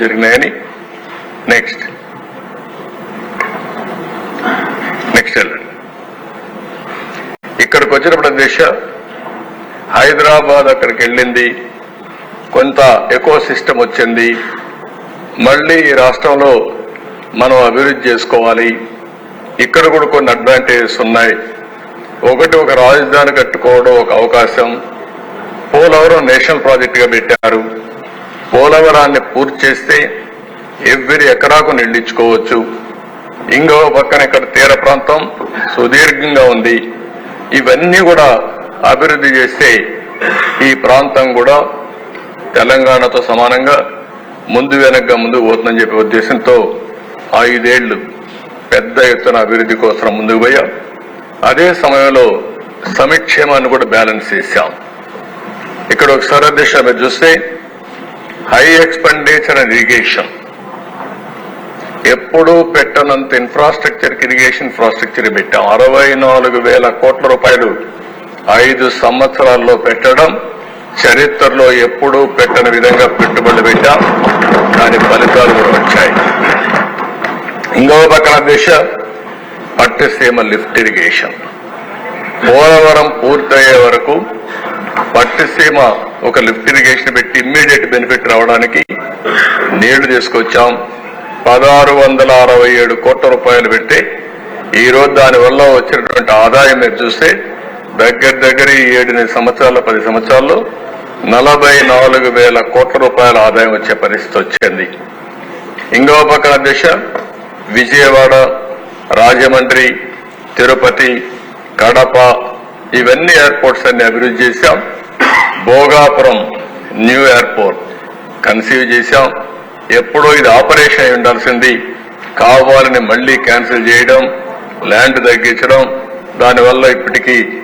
జరిగినాయని next. Next వెళ్ళండి. ఇక్కడికి వచ్చినప్పుడు దిశ హైదరాబాద్ అక్కడికి వెళ్ళింది. కొంత ఎకో సిస్టమ్ వచ్చింది. మళ్ళీ ఈ రాష్ట్రంలో మనం అభివృద్ధి చేసుకోవాలి. ఇక్కడ కూడా కొన్ని అడ్వాంటేజెస్ ఉన్నాయి. ఒకటి ఒక రాజధాని కట్టుకోవడం ఒక అవకాశం. పోలవరం నేషనల్ ప్రాజెక్టుగా పెట్టారు. పోలవరాన్ని పూర్తి చేస్తే ఎవ్వరి ఎకరాకు నిండించుకోవచ్చు ఇంకో పక్కన ఇక్కడ తీర ప్రాంతం సుదీర్ఘంగా ఉంది. ఇవన్నీ కూడా అభివృద్ధి చేస్తే ఈ ప్రాంతం కూడా తెలంగాణతో సమానంగా ముందు వెనక్గా ముందుకు పోతుందని చెప్పే ఉద్దేశంతో ఐదేళ్ళు పెద్ద ఎత్తున అభివృద్ధి కోసం ముందుకు పోయాం. అదే సమయంలో సమిక్షేమాన్ని కూడా బ్యాలెన్స్ చేశాం. ఇక్కడ ఒకసారి అధ్యక్ష మీరు చూస్తే హై ఎక్స్పెండిచర్ అండ్ ఇరిగేషన్. ఎప్పుడూ పెట్టనంత ఇన్ఫ్రాస్ట్రక్చర్ ఇరిగేషన్ ఇన్ఫ్రాస్ట్రక్చర్ పెట్టాం. అరవై నాలుగు వేల కోట్ల రూపాయలు ఐదు సంవత్సరాల్లో పెట్టడం చరిత్రలో ఎప్పుడూ పెట్టని విధంగా పెట్టుబడులు పెట్టాం. దాని ఫలితాలు కూడా వచ్చాయి. ఇంకో పక్కన దిశ పట్టిసీమ లిఫ్ట్ ఇరిగేషన్ పోలవరం పూర్తయ్యే వరకు పట్టిసీమ ఒక లిఫ్ట్ ఇరిగేషన్ పెట్టి ఇమ్మీడియట్ బెనిఫిట్ రావడానికి నీళ్ళు తీసుకొచ్చాం. పదహారు వందల అరవై ఏడు కోట్ల రూపాయలు పెట్టి ఈ రోజు దాని వల్ల వచ్చినటువంటి ఆదాయం మీరు చూస్తే దగ్గర దగ్గర ఈ ఏడెనిమిది సంవత్సరాల పది సంవత్సరాల్లో నలభై నాలుగు వేల కోట్ల రూపాయల ఆదాయం వచ్చే పరిస్థితి వచ్చింది. ఇంకో పక్కన దిశ విజయవాడ రాజమండ్రి తిరుపతి కడప ఇవన్నీ ఎయిర్పోర్ట్స్ అన్ని అభివృద్ధి చేశాం. భోగాపురం న్యూ ఎయిర్పోర్ట్ కన్సీవ్ చేశాం. ఎప్పుడో ఇది ఆపరేషన్ అయి ఉండాల్సింది. కావాలని మళ్ళీ క్యాన్సిల్ చేయడం ల్యాండ్ తగ్గించడం దానివల్ల ఇప్పటికీ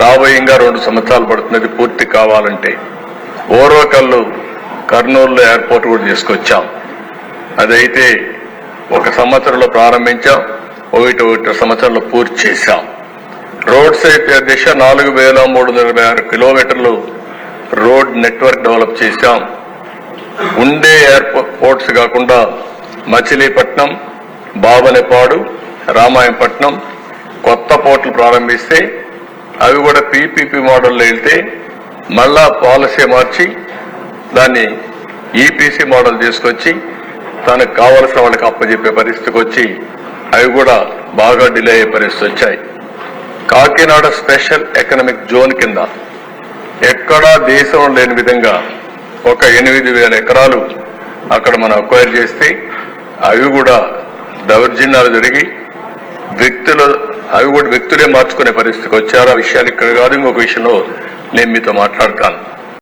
రాబోయేగా రెండు సంవత్సరాలు పడుతున్నది పూర్తి కావాలంటే. ఓరోకల్లు కర్నూలులో ఎయిర్పోర్ట్ కూడా తీసుకొచ్చాం. అదైతే ఒక సంవత్సరంలో ప్రారంభించాం. ఒకటి ఒకటి సంవత్సరంలో పూర్తి చేశాం. రోడ్స్ అయితే దిశ నాలుగు వేల మూడు వందల ఇరవై ఆరు కిలోమీటర్లు రోడ్ నెట్వర్క్ డెవలప్ చేశాం. ఉండే ఎయిర్పోర్ట్స్ కాకుండా మచిలీపట్నం బాబనపాడు రామాయంపట్నం కొత్త పోర్టులు ప్రారంభిస్తే అవి కూడా పీపీపీ మోడల్లో వెళ్తే మళ్ళా పాలసీ మార్చి దాన్ని ఈపీసీ మోడల్ తీసుకొచ్చి తనకు కావలసిన వాళ్ళకి అప్పచెప్పే పరిస్థితికి వచ్చి అవి కూడా బాగా డిలే అయ్యే పరిస్థితి వచ్చాయి. కాకినాడ స్పెషల్ ఎకనామిక్ జోన్ కింద ఎక్కడా దేశం లేని విధంగా ఒక ఎనిమిది వేల ఎకరాలు అక్కడ మనం అక్వైర్ చేస్తే అవి కూడా దౌర్జన్యాలు జరిగి వ్యక్తులు అవి కూడా వ్యక్తులే మార్చుకునే పరిస్థితికి వచ్చారు. ఆ విషయాలు ఇక్కడ కాదు. ఇంకొక విషయంలో నేను మీతో మాట్లాడతాను.